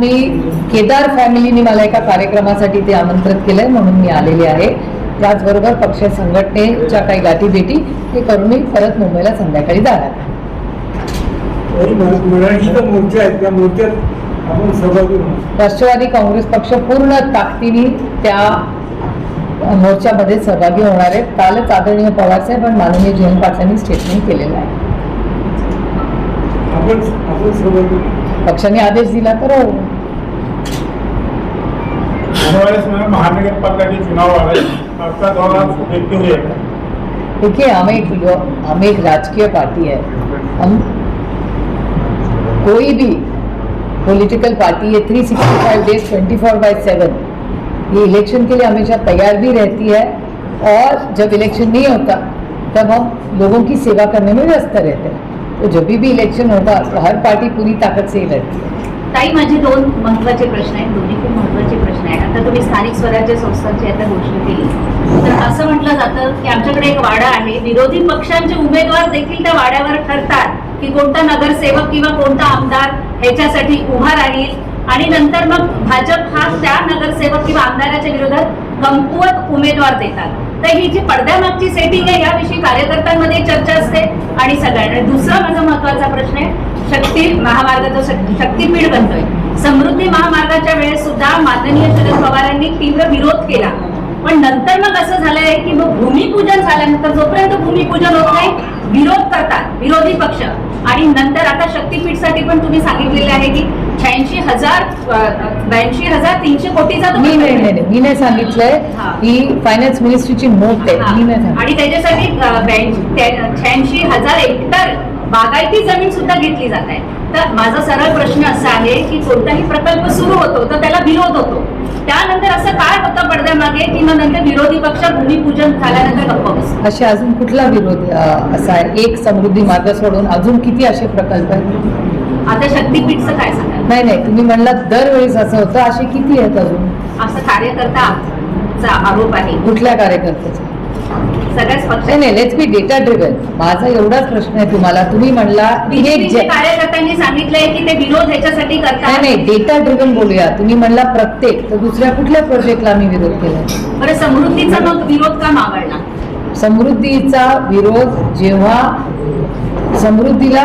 मी केदार फॅमिलीने मला एका कार्यक्रमासाठी ते आमंत्रित केलंय म्हणून मी आलेले आहे. त्याचबरोबर पक्ष संघटनेच्या काही गाठीभेटी हे करून मी परत मुंबईला संध्याकाळी जाणार राष्ट्रवादी काँग्रेस पक्ष पूर्ण ताकदीने त्या मोर्चामध्ये सहभागी होणार आहेत कालच आदरणीय पवारसाहेब आणि माननीय जयंत पाटलांनी स्टेटमेंट केलेलं आहे. पक्षाने आदेश दिला तर हो. महानगर के चुनाव आ रहे हैं देखते हुए देखिए, हम एक हम एक राजकीय पार्टी है। हम कोई भी पॉलिटिकल पार्टी है 365 डेज़ 24 बाय 7 ये इलेक्शन के लिए हमेशा तैयार भी रहती है। और जब इलेक्शन नहीं होता, तब हम लोगों की सेवा करने में व्यस्त रहते हैं। तो जब भी इलेक्शन होगा तो हर पार्टी पूरी ताकत से ही लड़ती है। ताई माझे दोन महत्त्वाचे प्रश्न आहेत. दोन्ही खूप महत्त्वाचे प्रश्न आहेत. आता तुम्ही स्थानिक स्वराज्य संस्थांची आता घोषणा केली. तर असं म्हटलं जातं की आमच्याकडे एक वाडा आहे. विरोधी पक्षांचे उमेदवार देखील त्या वाड्यावर ठरतात की कोणता नगरसेवक किंवा कोणता आमदार ह्याच्यासाठी उभा राहील. आणि नंतर मग भाजप हा त्या नगरसेवक किंवा आमदाराच्या विरोधात कमकुवत उमेदवार देतात. तर ही जी पडद्यामागची सेटिंग आहे याविषयी कार्यकर्त्यांमध्ये चर्चा असते. आणि सगळ्यांना दुसरा माझा महत्त्वाचा प्रश्न आहे शक्ती महामार्गाचा शक- शक्तीपीठ बनतोय. समृद्धी महामार्गाच्या वेळेस सुद्धा माननीय शरद पवारांनी तीव्र विरोध केला. पण नंतर मग असं झालंय की मग भूमिपूजन झाल्यानंतर जोपर्यंत भूमिपूजन होत नाही विरोध करतात विरोधी पक्ष. आणि नंतर आता शक्तीपीठसाठी पण तुम्ही सांगितलेले आहे की शहाऐंशी हजार ब्याऐंशी हजार तीनशे कोटीचा मी नाही मी सांगितलंय हा. फायनान्स मिनिस्ट्रीची नोट आहे. आणि त्याच्यासाठी शहाऐंशी हजार हेक्टर बागायती जमीन सुद्धा घेतली जात आहे. तर माझा सरळ प्रश्न असा आहे की कोणताही प्रकल्प सुरू होतो तर त्याला विरोध होतो. त्यानंतर असं काय होतं पडद्यामागे? की मग नंतर विरोधी पक्ष भूमिपूजन झाल्यानंतर गप्प बसतो. असे अजून कुठला विरोध असा आहे? एक समृद्धी मार्ग सोडून अजून किती असे प्रकल्प आहेत? आता शक्तीपीठचं काय सांगाल? नाही नाही तुम्ही म्हणला दरवेळेस असं होतं. असे किती आहेत अजून? असं कार्यकर्ताचा आरोप आहे. कुठल्या कार्यकर्त्याचे? सगळ्याच लेट्स बी डेटा ड्रिव्हन माझा एवढाच प्रश्न आहे तुम्हाला. तुम्ही म्हणला हे कार्यकर्त्यांनी सांगितलंय की ते विरोध ह्याच्यासाठी नाही करतात. नाही डेटा ड्रिव्हन बोलूया. तुम्ही म्हणला प्रत्येक तर दुसऱ्या कुठल्या प्रोजेक्टला आम्ही विरोध केला बरं समृद्धीचा मग विरोध का मावळला? समृद्धीचा विरोध जेव्हा समृद्धीला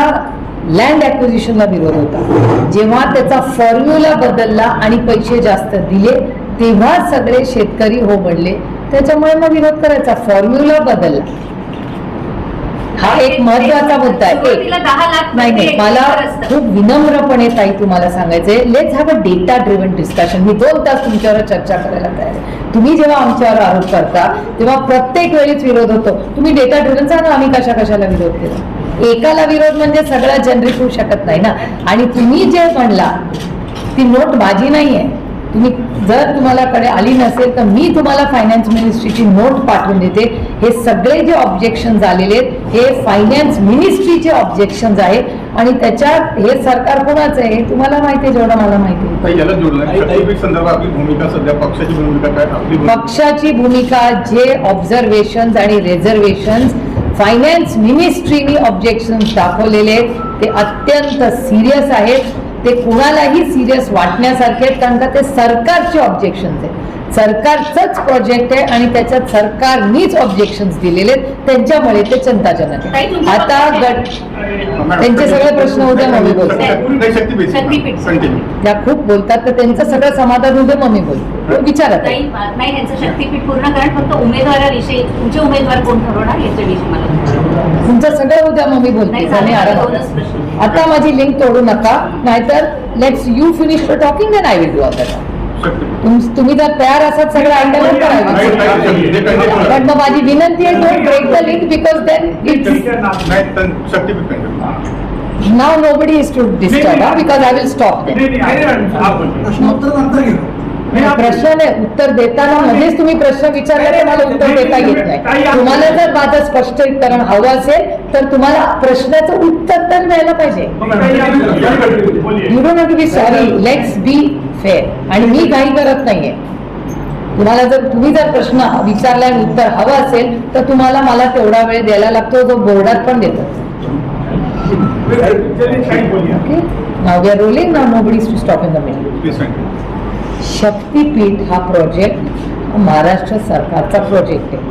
लँड ॲक्विजिशनला विरोध होता जेव्हा त्याचा फॉर्म्युला बदलला आणि पैसे जास्त दिले तेव्हा सगळे शेतकरी हो म्हणले त्याच्यामुळे मग विरोध करायचा. फॉर्म्युला बदलला हा एक महत्त्वाचा मुद्दा आहे. नाही प्रति मला. खूप विनम्रपणे ताई तुम्हाला सांगायचंय. Let's have a data driven discussion मी दोन तास तुमच्यावर चर्चा करायला तयार तुम्ही जेव्हा आमच्यावर आरोप करता तेव्हा प्रत्येक वेळीच विरोध होतो. तुम्ही डेटा ड्रिव्हन सांगा आम्ही कशा कशाला विरोध केला? एकाला विरोध म्हणजे सगळा जनरेट होऊ शकत नाही ना. आणि तुम्ही जे म्हणला ती नोट माझी नाही आहे तुम्ही जर तुम्हाला कडे आली नसेल तर मी तुम्हाला फायनान्स मिनिस्ट्रीची नोट पाठवून देते. हे सगळे जे ऑब्जेक्शन आलेले आहेत हे फायनान्स मिनिस्ट्रीचे ऑब्जेक्शन आहेत आणि त्याच्यात हे सरकार कोणाचं आहे हे तुम्हाला माहिती आहे जेवढं मला माहिती आहे. काही याला जोडलं शक्तीपीठ संदर्भात आपली भूमिका सध्या पक्षाची भूमिका काय? आपली भूमिका पक्षाची भूमिका जे ऑब्झर्वेशन आणि रिझर्वेशन फायनान्स मिनिस्ट्रीनी ऑब्जेक्शन दाखवलेले आहेत. ते अत्यंत सिरियस आहेत. ते कुणालाही सिरियस वाटण्यासारखे आहेत कारण का ते सरकारचे ऑब्जेक्शन्स आहेत. सरकारचंच प्रोजेक्ट आहे आणि त्याच्यात सरकारनीच ऑब्जेक्शन दिलेले आहेत. त्यांच्यामुळे ते चिंताजनक आहे. आता गट त्यांचे सगळे प्रश्न उद्या मग मी बोलते नाही, शक्तीपीठ शक्तीपीठ. कंटिन्यू त्या खूप बोलतात तर त्यांचं सगळं समाधान उद्या मग मी बोलते विचारत नाही नाही यांचं शक्तीपीठ पूर्ण कारण फक्त उमेदवाराविषयी तुमचे उमेदवार कोण ठरवणार याच्याविषयी मला. तुमचं सगळं उद्या मग मी नाही बोलते झालं, आणि प्रश्न. आता माझी लिंक तोडू नका नाहीतर let's you finish talking then I will do all that तुम्ही जर तयार असाल सगळं करायचं हे continue. पण मग माझी विनंती आहे don't break the link because then it's now nobody is to disturb because I will stop प्रश्न नाही उत्तर देताना मध्येच तुम्ही प्रश्न विचारला तर मला उत्तर देता येत नाही तुम्हाला जर माझं स्पष्टीकरण हवं असेल तर तुम्हाला प्रश्नाचं उत्तर तर मिळायला पाहिजे. You don't have to be sorry let's be fair आणि मी काही करत नाहीये. तुम्हाला जर तुम्ही जर प्रश्न विचारला आणि उत्तर हवं असेल तर तुम्हाला मला तेवढा वेळ द्यायला लागतो जो बोर्डात पण देतात. Okay now we are rolling now nobody to stop in the middle Shaktipeeth हा प्रोजेक्ट महाराष्ट्र सरकारचा प्रोजेक्ट आहे.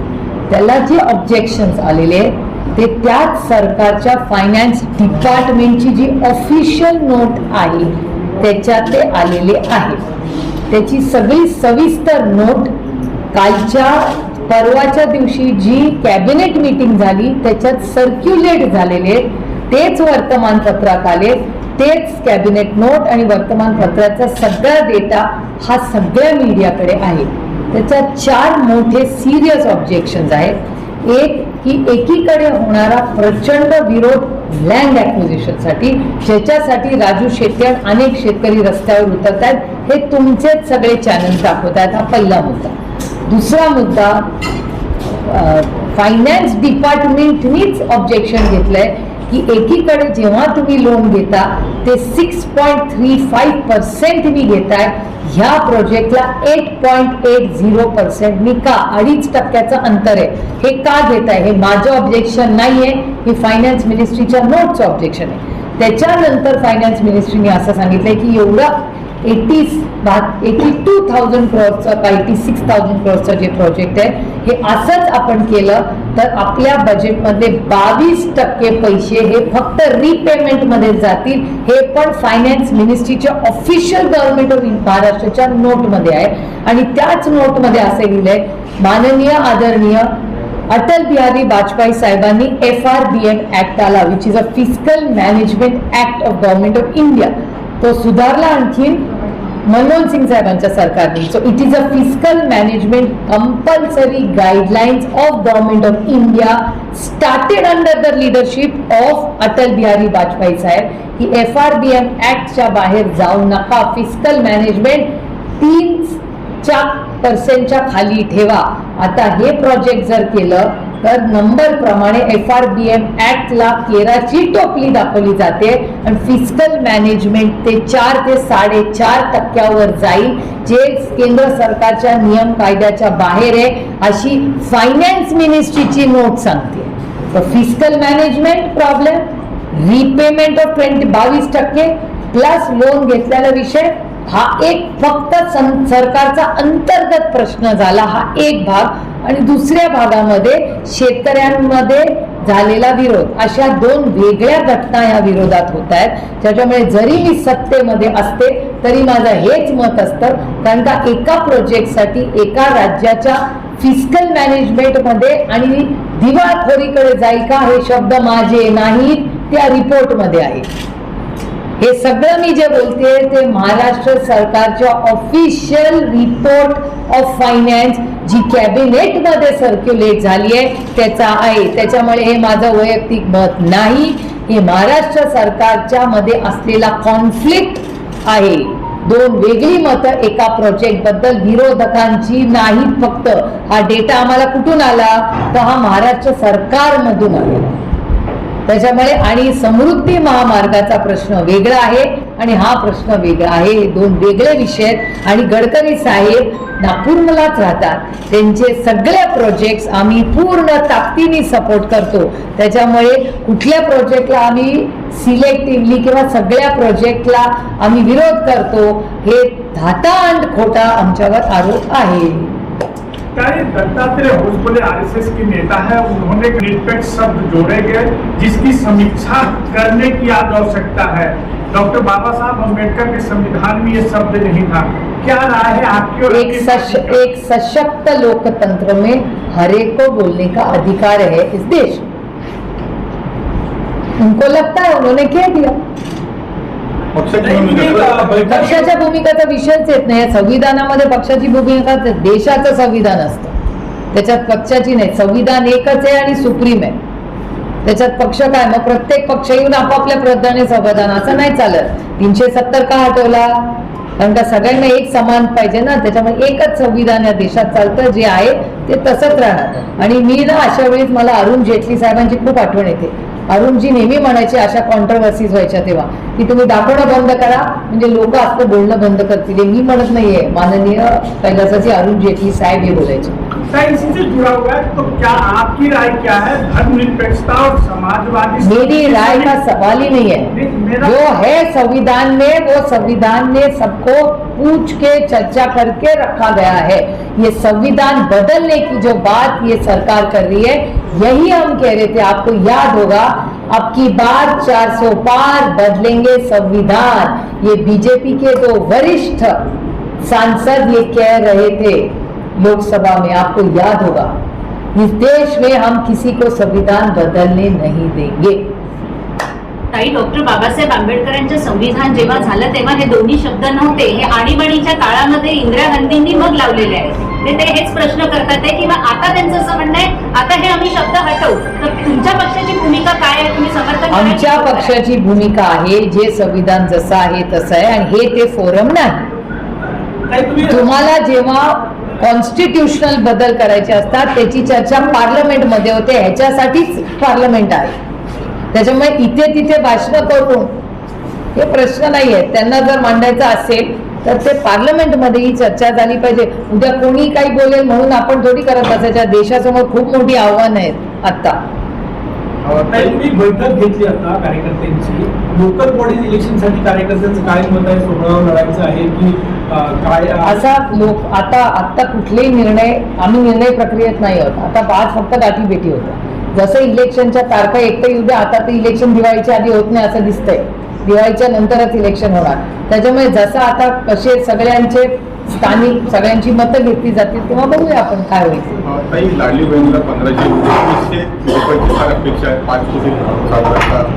त्याला जे ऑब्जेक्शन्स आलेले आहेत ते त्याच सरकारच्या फायनान्स डिपार्टमेंटची जी ऑफिशियल नोट आहे त्याच्यात ते आलेले आहे त्याची सगळी सविस्तर नोट कालच्या परवाच्या दिवशी जी कॅबिनेट मीटिंग झाली त्याच्यात सर्क्युलेट झालेले तेच वर्तमानपत्रात आले तेच कॅबिनेट नोट आणि वर्तमानपत्राचा सगळा डेटा हा सगळ्या मीडियाकडे आहे. त्याच्यात चार मोठे सिरियस ऑब्जेक्शन आहेत. एक की एकीकडे होणारा प्रचंड विरोध लँड ॲक्विजिशनसाठी ज्याच्यासाठी राजू शेट्टी आणि अनेक शेतकरी रस्त्यावर उतरत आहेत हे तुमचेच सगळे चॅनल दाखवत आहेत हा पहिला मुद्दा. दुसरा मुद्दा फायनान्स डिपार्टमेंटनीच ऑब्जेक्शन घेतलंय. की एकीकडे जेव्हा तुम्ही लोन घेता ते सिक्स पॉईंट थ्री फाईव्ह पर्सेंटनी घेताय. ह्या प्रोजेक्टला एट पॉईंट एट झिरो पर्सेंटनी का अडीच टक्क्याचं अंतर आहे. हे का घेताय? हे माझं ऑब्जेक्शन नाहीये. हे फायनान्स मिनिस्ट्रीच्या नोटचं ऑब्जेक्शन आहे. त्याच्यानंतर फायनान्स मिनिस्ट्रीने असं सांगितलंय की एवढं एटी एटी टू थाउजंड क्रोअरचं का एटी सिक्स थाउजंड क्रोअरचं जे प्रोजेक्ट आहे हे असंच आपण केलं तर आपल्या बजेटमध्ये बावीस टक्के पैसे हे फक्त रिपेमेंटमध्ये जातील. हे पण फायनान्स मिनिस्ट्रीच्या ऑफिशियल गव्हर्नमेंट ऑफ महाराष्ट्राच्या नोटमध्ये आहे. आणि त्याच नोटमध्ये असे लिहिलंय माननीय आदरणीय अटल बिहारी वाजपेयी साहेबांनी F R B M act आला which is a physical management act of government of India तो सुधारला आणखीन मनमोहन सिंग साहेबांच्या सरकारने. So it is a physical management compulsory guidelines of government of India started under the leadership of Atal Bihari Vajpayee साहेब की F R B M ऍक्टच्या बाहेर जाऊ नका फिजिकल मॅनेजमेंट तीन चार पर्सेंटच्या खाली ठेवा आता हे प्रोजेक्ट जर केलं तर नंबर प्रमाणे एफ आर बी एम ऍक्टला केराची टोपली दाखवली जाते. आणि फिजिकल मॅनेजमेंट ते चार ते साडेचार टक्क्यावर जाईल जे केंद्र सरकारच्या नियम कायद्याच्या बाहेर आहे अशी फायनान्स मिनिस्ट्रीची नोट सांगते. तर physical management problem repayment of twenty बावीस टक्के प्लस लोन घेतलेला विषय हा एक फक्त सरकारचा अंतर्गत प्रश्न झाला हा एक भाग. आणि दुसऱ्या भागामध्ये शेतकऱ्यांमध्ये झालेला विरोध. अशा दोन वेगळ्या घटना या विरोधात होत आहेत. त्याच्यामुळे जरी मी सत्तेमध्ये असते तरी माझं हेच मत असतं कारण का एका प्रोजेक्टसाठी एका राज्याच्या फिजिकल मॅनेजमेंटमध्ये आणि दिवाळखोरीकडे जाईल का हे शब्द माझे नाहीत त्या रिपोर्टमध्ये आहेत हे सगळं मी जे बोलते ते महाराष्ट्र सरकारच्या ऑफिशियल रिपोर्ट ऑफ फायनान्स जी कॅबिनेटमध्ये सर्क्युलेट झाली आहे त्याचा आहे. त्याच्यामुळे हे माझं वैयक्तिक मत नाही. हे महाराष्ट्र सरकारच्या मध्ये असलेला कॉन्फ्लिक्ट आहे. दोन वेगळी मतं एका प्रोजेक्टबद्दल विरोधकांची नाही फक्त. हा डेटा आम्हाला कुठून आला? तर हा महाराष्ट्र सरकारमधून आला. त्याच्यामुळे आणि समृद्धी महामार्गाचा प्रश्न वेगळा आहे आणि हा प्रश्न वेगळा आहे. दोन वेगळे विषय आहेत. आणि गडकरी साहेब नागपूरमलाच राहतात. त्यांचे सगळे प्रोजेक्ट्स आम्ही पूर्ण ताकदीने सपोर्ट करतो. त्याच्यामुळे कुठल्या प्रोजेक्टला आम्ही सिलेक्टिव्हली किंवा सगळ्या प्रोजेक्टला आम्ही विरोध करतो हे धातांड खोटा आमच्यावर आरोप आहे. क्या दत्तात्रेय भोजपुरे आरएसएस के नेता है उन्होंने निरपेक्ष शब्द जोड़े गए जिसकी समीक्षा करने की आज आवश्यकता है। डॉक्टर बाबा साहब अंबेडकर के संविधान में ये शब्द नहीं था। क्या राय है आपकी और एक सश, एक सशक्त लोकतंत्र में हर को बोलने का अधिकार है इस देश। उनको लगता है उन्होंने कह दिया पक्षाच्या भूमिकाचा विषयच येत नाही. या संविधानामध्ये पक्षाची भूमिका देशाचं संविधान असतं. त्याच्यात पक्षाची नाही. संविधान एकच आहे आणि सुप्रीम आहे. त्याच्यात पक्ष काय? मग प्रत्येक पक्ष येऊन आपापल्या प्रधाने संविधान असं नाही चालत. तीनशे सत्तर का हटवला? कारण का सगळ्यांना एक समान पाहिजे ना? त्याच्यामुळे एकच संविधान या देशात चालतं. जे आहे ते तसंच राहणार. आणि मी ना अशा वेळेस मला अरुण जेटली साहेबांची खूप आठवण येते. अरुणजी नेहमी म्हणायचे अशा कॉन्ट्रोवर्सीज व्हायच्या तेव्हा. की तुम्ही दाखवणं बंद करा. म्हणजे लोक आपलं बोलणं बंद करतील. हे मी म्हणत नाहीये. माननीय कैलासाचे अरुण जेटली साहेब हे बोलायचे. इसी से जुड़ा हुआ है तो क्या आपकी राय क्या है? धर्मनिरपेक्षता और समाजवादी मेरी राय का सवाल ही नहीं है। जो है संविधान में वो संविधान में सबको पूछ के चर्चा करके रखा गया है। ये संविधान बदलने की जो बात ये सरकार कर रही है, यही हम कह रहे थे, आपको याद होगा, अब की बार 400 पार बदलेंगे संविधान। ये बीजेपी के दो वरिष्ठ सांसद ये कह रहे थे, लोकसभा में, आपको याद होगा, इस देश में हम किसी को संविधान बदलने नहीं देंगे। ताई डॉक्टर बाबासाहेब आंबेडकरांचं संविधान जेव्हा झालं तेव्हा हे दोन्ही शब्द नव्हते. हे आणीबाणीच्या काळामध्ये इंदिरा गांधींनी मग लावलेले आहेत. ते ते हेच प्रश्न करतात आहे किंवा आता त्यांचं असं म्हणणं आहे आता हे आम्ही शब्द हटवू. तर तुमच्या पक्षाची भूमिका काय आहे? तुम्ही समर्थन आमच्या पक्षाची भूमिका आहे जे संविधान जसं आहे तसं आहे आणि हे ते फोरम नाही. तुम्हाला जेव्हा कॉन्स्टिट्युशनल बदल करायचे असतात त्याची चर्चा पार्लमेंटमध्ये होते ह्याच्यासाठीच पार्लमेंट आहे. त्याच्यामुळे इथे तिथे भाषणं करून हे प्रश्न नाही आहेत त्यांना जर मांडायचं असेल तर ते पार्लमेंटमध्ये ही चर्चा झाली पाहिजे. उद्या कोणी काही बोलेल म्हणून आपण थोडी करत बसायच्या देशासमोर खूप मोठी आव्हानं आहेत ताई, तुम्ही बैठक घेतली आता कार्यकर्त्यांची. लोकल बॉडीज इलेक्शनसाठी कार्यकर्त्यांचं काय मत आहे? सोहळा लढायचं आहे की काय असा लोक आता आता कुठलेही निर्णय आम्ही निर्णय प्रक्रियेत नाही आहोत. आता आज फक्त गाठीभेटी होत्या. जसं इलेक्शनच्या तारखा एकटं येऊ द्या आता ते इलेक्शन दिवाळीच्या आधी होत नाही असं दिसतंय. दिवाळीच्या नंतरच इलेक्शन होणार. त्याच्यामुळे जसं आता कसे सगळ्यांचे स्थानिक सगळ्यांची मतं घेतली जातील तेव्हा बघूया आपण काय होईल. लाडली बहिणीला पंधराशे रुपये अपेक्षा आहे पाच कोटी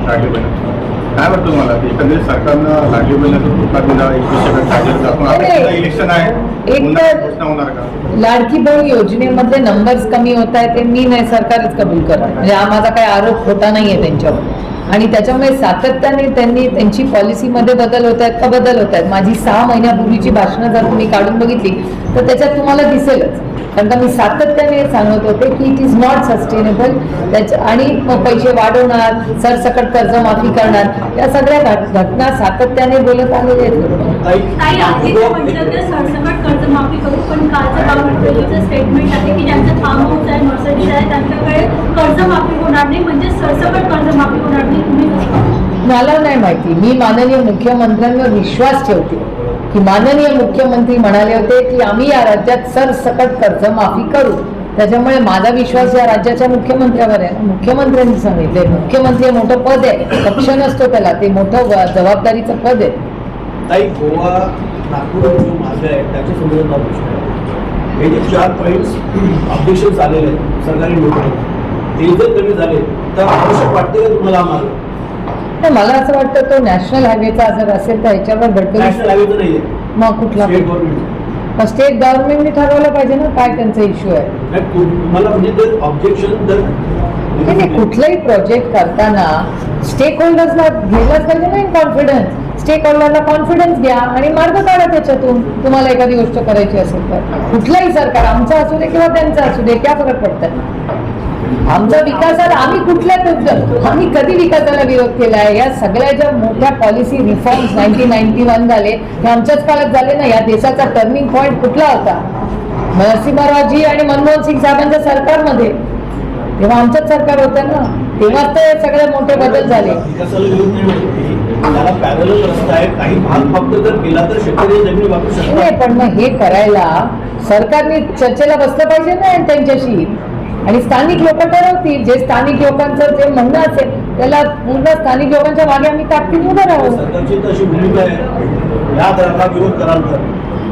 लाडली बहिणी. काय वाटतं तुम्हाला? एकंदरीत सरकारनं लाडली बहिणीचा धोका दिला एकवीसशे इलेक्शन आहे होणार का? लाडकी बहीण योजनेमधले नंबर्स कमी होत आहेत ते मी नाही सरकारच कबूल करत. म्हणजे हा माझा काही आरोप खोटा नाहीये त्यांच्यावर. आणि त्याच्यामुळे सातत्याने त्यांनी त्यांची पॉलिसीमध्ये बदल होत आहेत का बदल होत आहेत. माझी सहा महिन्यापूर्वीची भाषणं जर तुम्ही काढून बघितली तर त्याच्यात तुम्हाला दिसेलच. कारण का मी सातत्याने सांगत होते की इट इज नॉट सस्टेनेबल त्याच्या आणि मग पैसे वाढवणार सरसकट कर्जमाफी करणार या सगळ्या घट- घटना सातत्याने बोलत आलेले आहेत. मंतव्य सरसकट कर्जमाफी होणार नाही. म्हणजे सरसकट कर्जमाफी होणार नाही? मला नाही माहिती. मी माननीय मुख्यमंत्र्यांवर विश्वास ठेवते. की माननीय मुख्यमंत्री म्हणाले होते की आम्ही या राज्यात सरसकट कर्जमाफी करू. त्याच्यामुळे माझा विश्वास या राज्याच्या मुख्यमंत्र्यावर आहे. मुख्यमंत्र्यांनी सांगितले मुख्यमंत्री हे मोठं पद आहे. पक्ष नसतो त्याला. ते मोठं जबाबदारीचं पद आहे. ताई गोवा नागपूर आणि जो मार्ग आहे त्याच्या संदर्भात प्रश्न आहे. हे जे चार पॉईंट्स अपडेशन झालेले आहेत सरकारी लोकांना ते जर कमी झाले तर आवश्यक वाटते का तुम्हाला मार्ग तर मला असं वाटतं तो नॅशनल हायवेचा जर असेल तर ह्याच्यावर नॅशनल गडकरी नाहीये. मग कुठला? स्टेट गव्हर्नमेंट स्टेट गव्हर्नमेंटने ठरवलं पाहिजे ना काय त्यांचा इश्यू आहे. तुम्हाला म्हणजे जर ऑब्जेक्शन जर नाही, नाही, कुठलाही प्रोजेक्ट करताना स्टेक होल्डर्सला गेलाच पाहिजे ना कॉन्फिडन्स स्टेक होल्डरला कॉन्फिडन्स घ्या आणि मार्ग काढा त्याच्यातून. तुम्हाला एखादी गोष्ट करायची असेल तर. कुठलाही सरकार आमचा असू दे किंवा त्यांचा असू दे क्या फरक पडतात आमचा विकासाला आम्ही कुठल्या आम्ही कधी विकासाला विरोध केला आहे? या सगळ्या ज्या मोठ्या policy reforms nineteen ninety one झाले हे आमच्याच काळात झाले ना? या देशाचा टर्निंग पॉईंट कुठला होता? नरसिंहरावजी आणि मनमोहन सिंग साहेबांच्या सरकारमध्ये. तेव्हा आमचंच सरकार होतं ना? तेव्हाच ते सगळे मोठे बदल झाले. नाही तर पण मग हे करायला सरकारने चर्चेला बसलं पाहिजे ना त्यांच्याशी? आणि स्थानिक लोक ठरवतील जे स्थानिक लोकांचं जे म्हणणं असेल त्याला पूर्ण स्थानिक लोकांच्या मागे आम्ही ताकदीने उभं राहू. सरकारची तर अशी भूमिका आहे. या दराला विरोध कराल तर.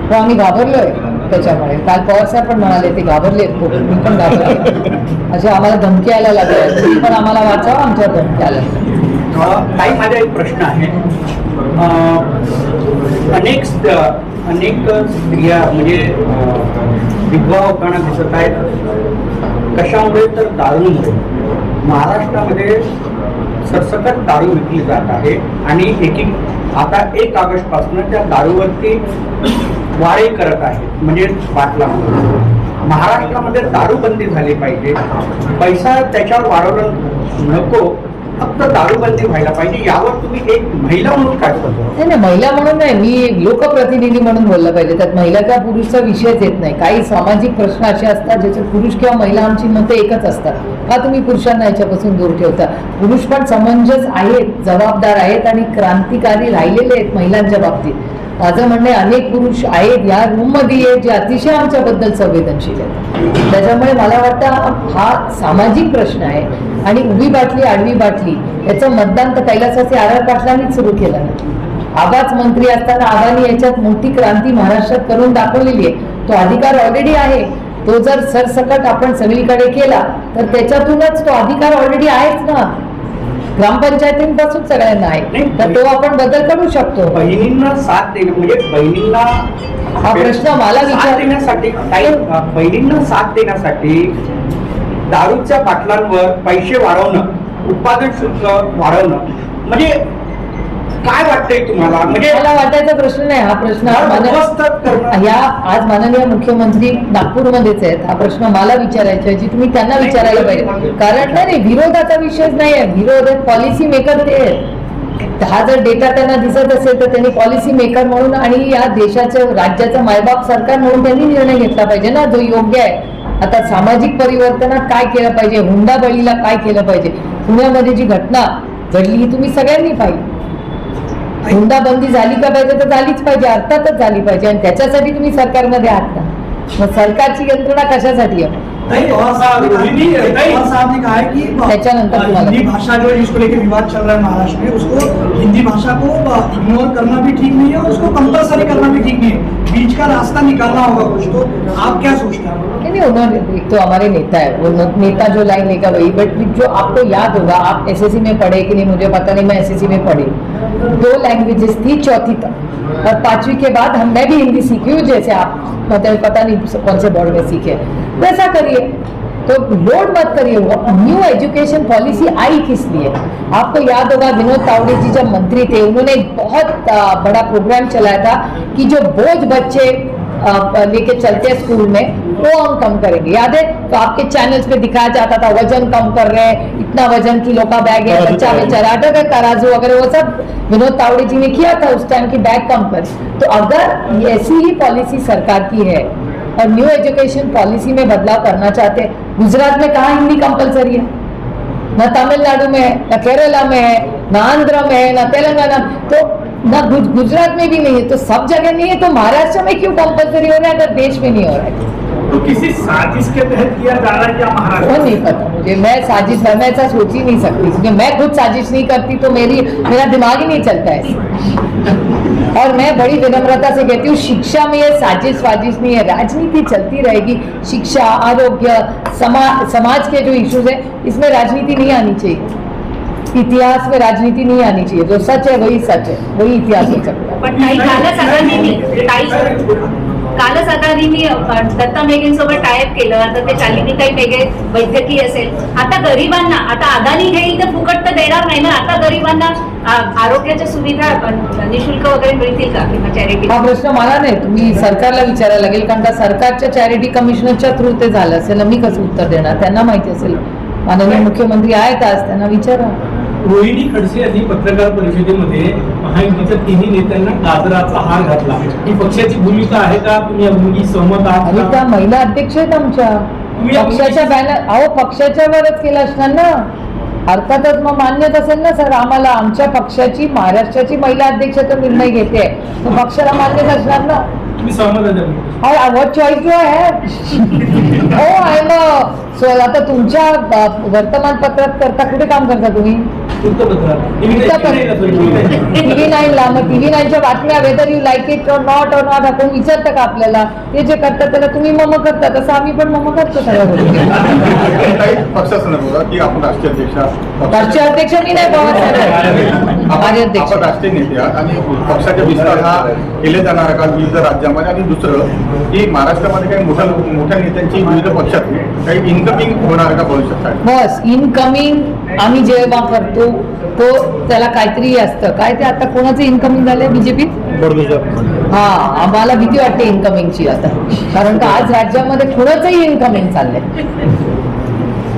हो आम्ही घाबरलोय त्याच्यामुळे. काल पवार साहेब पण म्हणाले ते घाबरले मी पण घाबरले असे आम्हाला धमकी यायला लागल्या तुम्ही पण आम्हाला वाचावा आमच्या धमकी आल्या काही माझा एक प्रश्न आहे. अं, अनेक अनेक स्त्रिया म्हणजे विधवा होताना दिसत आहेत. कशामुळे तर दारूमुळे महाराष्ट्रामध्ये सरसकट दारू विकली जात आहे आणि एक आता एक ऑगस्टपासून त्या दारूवरती वारे करत आहेत म्हणजे बाटला महाराष्ट्रामध्ये दारूबंदी झाली पाहिजे. पैसा त्याच्यावर वाढवणं नको. फक्त दारूबंदी व्हायला पाहिजे यावर तुम्ही एक महिला म्हणून काय करतो? नाही महिला म्हणून नाही मी लोकप्रतिनिधी म्हणून बोललं पाहिजे. त्यात महिला किंवा पुरुषचा विषयच येत नाही. काही सामाजिक प्रश्न असे असतात ज्याचे पुरुष किंवा महिला आमची मतं एकच असतात. का तुम्ही पुरुषांना याच्यापासून दूर ठेवता? पुरुष पण समंजस आहेत जबाबदार आहेत आणि क्रांतिकारी राहिलेले आहेत महिलांच्या बाबतीत. माझं म्हणणं अनेक पुरुष आहेत या रूममध्ये आहेत जे अतिशय आमच्याबद्दल संवेदनशील आहेत. त्याच्यामुळे मला वाटतं हा सामाजिक प्रश्न आहे. आणि उभी बाटली आडवी बाटली याचं मतदान तर कैलासाचे आर आर पाटलांनीच सुरू केलं. ना आबाच मंत्री असताना आबानी याच्यात मोठी क्रांती महाराष्ट्रात करून दाखवलेली आहे. तो अधिकार ऑलरेडी आहे. तो जर सरसकट आपण सगळीकडे केला तर त्याच्यातूनच तो अधिकार ऑलरेडी आहेच ना. ग्रामपंचायतींपासून सगळ्यांना आहे. तर तो आपण बदल करू शकतो. बहिणींना साथ देणं म्हणजे बहिणींना हा प्रश्न मला साथ देण्यासाठी काही बहिणींना साथ देण्यासाठी दारूच्या बाटलांवर पैसे वाढवणं उत्पादन शुल्क वाढवणं म्हणजे काय वाटतंय तुम्हाला? म्हणजे मला वाटायचा प्रश्न नाही हा प्रश्न आज माननीय-. या आज माननीय मुख्यमंत्री नागपूरमध्येच आहेत. हा प्रश्न मला विचारायचा आहे जी तुम्ही त्यांना विचारायला पाहिजे. कारण नाही. नाही, विरोधाचा विषयच नाही आहे. विरोध पॉलिसी मेकर ते आहेत. हा जर डेटा त्यांना दिसत असेल तर त्यांनी पॉलिसी मेकर म्हणून आणि या देशाचं राज्याचं मायबाप सरकार म्हणून त्यांनी निर्णय घेतला पाहिजे ना. जो योग्य आहे. आता सामाजिक परिवर्तनात काय केलं पाहिजे? हुंडाबळीला काय केलं पाहिजे? पुण्यामध्ये जी घटना घडली ही तुम्ही सगळ्यांनी पाहिली. हुंडाबंदी झाली का पाहिजे तर झालीच पाहिजे अर्थातच झाली पाहिजे. आणि त्याच्यासाठी तुम्ही सरकारमध्ये आहात का मग सरकारची यंत्रणा कशासाठी आहे? नहीं पवार साहब नहीं, नहीं। साहब ने कहा है कि हिंदी भाषा जो है जिसको लेकर विवाद चल रहा है महाराष्ट्र में उसको हिंदी भाषा को इग्नोर करना भी ठीक नहीं है और उसको कंपलसरी करना भी ठीक नहीं है। बीच का रास्ता निकालना होगा कुछ तो आप क्या सोचते हैं? नहीं नहीं उन्होंने एक तो हमारे नेता है वो नेता जो लाइन लेगा वही बट जो आपको याद होगा आप एसएससी में पढ़े कि नहीं मुझे पता नहीं मैं एसएससी में पढ़ी। दो लैंग्वेजेस थी चौथी तक और पांचवी के बाद हम मैं भी हिंदी सीखी हूँ, जैसे आप मतलब पता नहीं कौन से बोर्ड में सीखे। वैसा करिए। तो लोड मत करिए न्यू एजुकेशन पॉलिसी आई किस लिए? आपको याद होगा, विनोद तावड़े जी जब मंत्री थे, उन्होंने एक बहुत बड़ा प्रोग्राम चलाया था कि जो बोझ बच्चे लेके चलते हैं स्कूल में वो हम कम करेंगे। याद है? तो आपके चैनल्स पे दिखाया जाता था वज़न कम कर रहे हैं इतना वज़न किलो का बैग है बच्चा बेचारा। अटक है तराजू वगैरह वो सब विनोद तावड़े जी ने किया था उस टाइम की बैग कम कर। तो अगर ऐसी ही पॉलिसी सरकार की है और न्यू एजुकेशन पॉलिसी में बदलाव करना चाहते हैं गुजरात में कहाँ हिंदी कंपलसरी है? न तमिलनाडु में है न केरला में है न आंध्र में है न तेलंगाना। तो न गुजरात में भी नहीं है तो सब जगह नहीं है तो महाराष्ट्र में क्यों कंपलसरी हो रहा है अगर देश में नहीं हो रहा है? तो किसी साजिश के तहत किया जा रहा है क्या वो महाराष्ट्र नहीं पता मुझे। मैं साजिश मैं ऐसा सोच ही नहीं सकती। क्योंकि मैं खुद साजिश नहीं करती तो मेरी मेरा दिमाग ही नहीं चलता है। और मैं बड़ी विनम्रता से कहती हूँ शिक्षा में ये साजिश वाजिश नहीं है। राजनीति चलती रहेगी। शिक्षा आरोग्य समा, समाज के जो इश्यूज़ है इसमें राजनीति नहीं आनी चाहिए। इतिहास में राजनीति नहीं आनी चाहिए। जो सच है वही सच है। वही इतिहास हो। सकता है कालच कालच अदानींनी दत्ता मेघेंसोबत टायप केलं. आता ते शालिनीताई मेघे वैद्यकीय असेल. आता गरिबांना आता अदानी घेईल तर फुकट तर देणार नाही ना. आता गरिबांना आरोग्याच्या सुविधा पण निशुल्क वगैरे मिळतील का किंवा चॅरिटी हा प्रश्न मला नाही. तुम्ही सरकारला विचारायला लागेल कारण का सरकारच्या चॅरिटी कमिशनरच्या थ्रू ते झालं असेल. मी कसं उत्तर देणार? त्यांना माहिती असेल. माननीय मुख्यमंत्री आहेत आज त्यांना विचारा. रोहिणी खडसे यांनी पत्रकार परिषदेमध्ये महायुतीच्या तिन्ही नेत्यांना गाजराचा हार घातला. ही पक्षाची भूमिका आहे का? तुम्ही सहमत आहात आणि? त्या महिला अध्यक्ष आहेत आमच्या. तुम्ही पक्षाच्या बॅनर अहो पक्षाच्यावरच केलं असणार ना? अर्थातच मग मान्यच असेल ना सर? आम्हाला आमच्या पक्षाची महाराष्ट्राची महिला अध्यक्षाचा निर्णय घेते. तर पक्षाला मान्यच असणार ना? तुम्ही सहमत आहे व्हॉट चॉईस आय हो आय सो आता तुमच्या अ, वर्तमानपत्रात करता कुठे काम करता तुम्ही. टीव्ही. टीव्ही नाईनला मग टीव्ही नाईनच्या बातम्या whether you like it or not or not आपण विचारतं का आपल्याला? ते जे करतात त्याला तुम्ही मम करता तसं आम्ही पण मम करतो सगळ्या गोष्टी राष्ट्रीय अध्यक्ष अध्यक्ष मी नाही कार्याध्यक्ष आपण राष्ट्रीय नेते आणि पक्षाचा विस्तार हा केले जाणार का विविध राज्यामध्ये आणि दुसरं की महाराष्ट्रामध्ये काही मोठ्या मोठ्या नेत्यांची विविध पक्षात काही इन्कमिंग होणार का भविष्यात? बस इनकमिंग आम्ही जेव्हा करतो तो त्याला काहीतरी असतं. काय ते आता कोणाचं इनकमिंग झालंय बीजेपीत हा आम्हाला भीती वाटते इन्कमिंगची आता. कारण का आज राज्यामध्ये कुणाचंही इन्कमिंग चाललंय.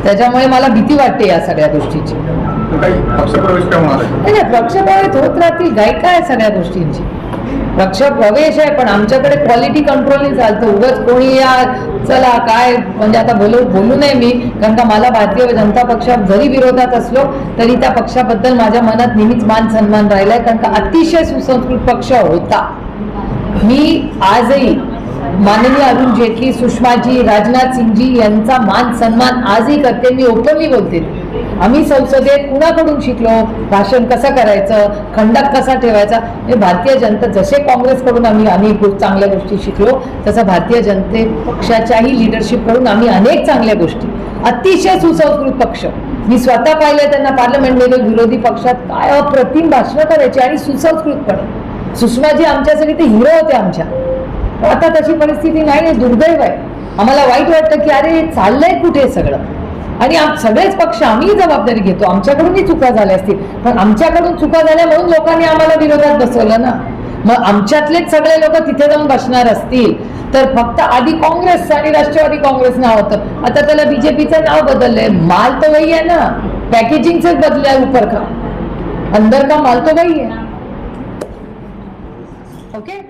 त्याच्यामुळे मला भीती वाटते या सगळ्या गोष्टीची. नाही पक्षप्रवेश होत राहतील गायका आहे सगळ्या गोष्टींची. पक्षप्रवेश आहे पण आमच्याकडे क्वालिटी कंट्रोलही चालतं. उगाच कोणी या चला काय? म्हणजे आता बोलू बोलू नये मी कारण का मला भारतीय जनता पक्ष जरी विरोधात असलो तरी त्या पक्षाबद्दल माझ्या मनात नेहमीच मान सन्मान राहिलाय कारण का अतिशय सुसंस्कृत पक्ष होता. मी आजही माननीय अरुण जेटली सुषमाजी राजनाथ सिंगजी यांचा मान सन्मान आजही करते. मी ओपनली बोलते. आम्ही संसदेत कुणाकडून शिकलो? भाषण कसं करायचं? खंडक कसा ठेवायचा? हे भारतीय जनता जसे काँग्रेसकडून आम्ही अनेक खूप चांगल्या गोष्टी शिकलो तसं भारतीय जनते पक्षाच्याही लिडरशिपकडून आम्ही अनेक चांगल्या गोष्टी. अतिशय सुसंस्कृत पक्ष. मी स्वतः पाहिलं त्यांना पार्लमेंटमध्ये विरोधी पक्षात काय अप्रतिम भाषणं करायची आणि सुसंस्कृतपणे. सुषमाजी आमच्यासाठी ते हिरो होते आमच्या. आता तशी परिस्थिती नाही आहे दुर्दैव आहे. आम्हाला वाईट वाटतं की अरे चाललंय कुठे सगळं? आणि आम सगळेच पक्ष आम्ही जबाबदारी घेतो. आमच्याकडूनही चुका झाल्या असतील. पण आमच्याकडून चुका झाल्या म्हणून लोकांनी आम्हाला विरोधात बसवलं ना. मग आमच्यातलेच सगळे लोक तिथे जाऊन बसणार असतील. तर फक्त आधी काँग्रेस आणि राष्ट्रवादी काँग्रेस नाव होतं. आता त्याला बीजेपीचं नाव बदललंय. माल तर वही आहे ना. पॅकेजिंगच बदलाय ऊपर का अंदर का माल तो वही है ओके?